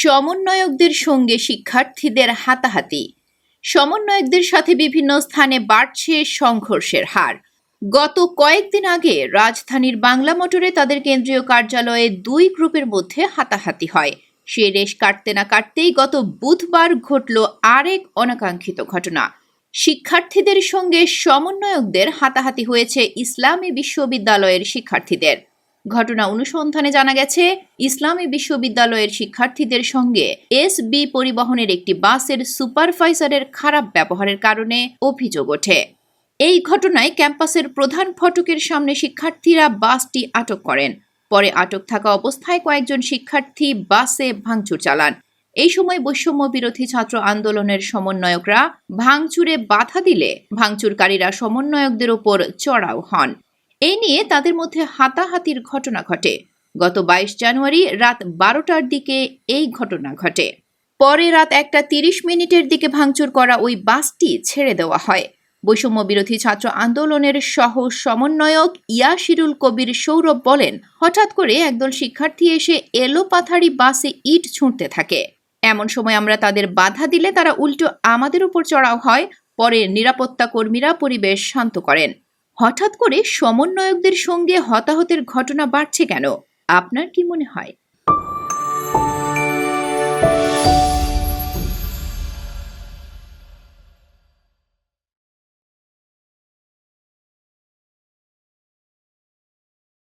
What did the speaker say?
সমন্বয়কদের সঙ্গে শিক্ষার্থীদের হাতাহাতি। সমন্বয়কদের সাথে বিভিন্ন স্থানে বাড়ছে সংঘর্ষের হার। গত কয়েকদিন আগে রাজধানীর বাংলা মোটরে তাদের কেন্দ্রীয় কার্যালয়ে দুই গ্রুপের মধ্যে হাতাহাতি হয়। সে রেশ কাটতে না কাটতেই গত বুধবার ঘটল আরেক অনাকাঙ্ক্ষিত ঘটনা। শিক্ষার্থীদের সঙ্গে সমন্বয়কদের হাতাহাতি হয়েছে ইসলামী বিশ্ববিদ্যালয়ের শিক্ষার্থীদের। ঘটনা অনুসন্ধানে জানা গেছে, ইসলামী বিশ্ববিদ্যালয়ের শিক্ষার্থীদের সঙ্গে এস বি পরিবহনের একটি বাসের সুপারভাইজারের খারাপ ব্যবহারের কারণে অভিযোগ ওঠে। এই ঘটনায় ক্যাম্পাসের প্রধান ফটকের সামনে শিক্ষার্থীরা বাসটি আটক করেন। পরে আটক থাকা অবস্থায় কয়েকজন শিক্ষার্থী বাসে ভাঙচুর চালান। এই সময় বৈষম্য বিরোধী ছাত্র আন্দোলনের সমন্বয়করা ভাঙচুরে বাধা দিলে ভাঙচুরকারীরা সমন্বয়কদের ওপর চড়াও হন। এই নিয়ে তাদের মধ্যে হাতাহাতির ঘটনা ঘটে। গত বাইশ জানুয়ারি রাত বারোটার দিকে এই ঘটনা ঘটে। পরে রাত একটা তিরিশ মিনিটের দিকে ভাঙচুর করা ওই বাসটি ছেড়ে দেওয়া হয়। বৈষম্য বিরোধী ছাত্র আন্দোলনের সহ সমন্বয়ক ইয়াশিরুল কবির সৌরভ বলেন, হঠাৎ করে একদল শিক্ষার্থী এসে এলো পাথারি বাসে ইট ছুঁড়তে থাকে। এমন সময় আমরা তাদের বাধা দিলে তারা উল্টো আমাদের উপর চড়াও হয়, পরে নিরাপত্তা কর্মীরা পরিবেশ শান্ত করেন। হঠাৎ করে সমন্বয়কদের সঙ্গে হতাহতের ঘটনা বাড়ছে কেন? আপনার কি মনে হয়?